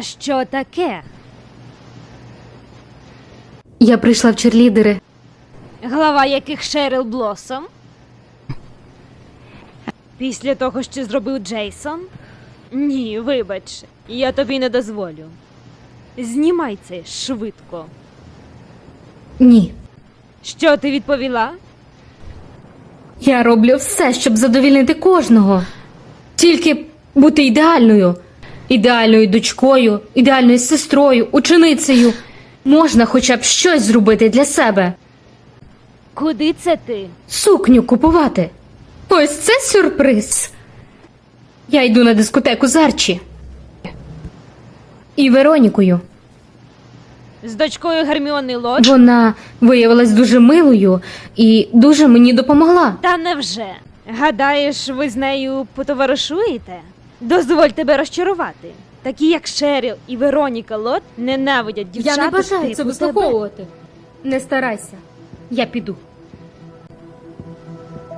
Що таке? Я прийшла в черлідери. Глава яких Шерил Блосом? Після того, що зробив Джейсон? Ні, вибач, я тобі не дозволю. Знімай це швидко. Ні. Що ти відповіла? Я роблю все, щоб задовільнити кожного. Тільки бути ідеальною, ідеальною дочкою, ідеальною сестрою, ученицею. Можна хоча б щось зробити для себе. Куди це ти? Сукню купувати. Ось це сюрприз. Я йду на дискотеку з Арчі. І Веронікою. З дочкою Герміони Лодж? Вона виявилась дуже милою і дуже мені допомогла. Та невже? Гадаєш, ви з нею потоваришуєте? Дозволь тебе розчарувати. Такі як Шеріл і Вероніка Лот ненавидять дівчат. Я не бажаю це вислуховувати. Не старайся. Я піду.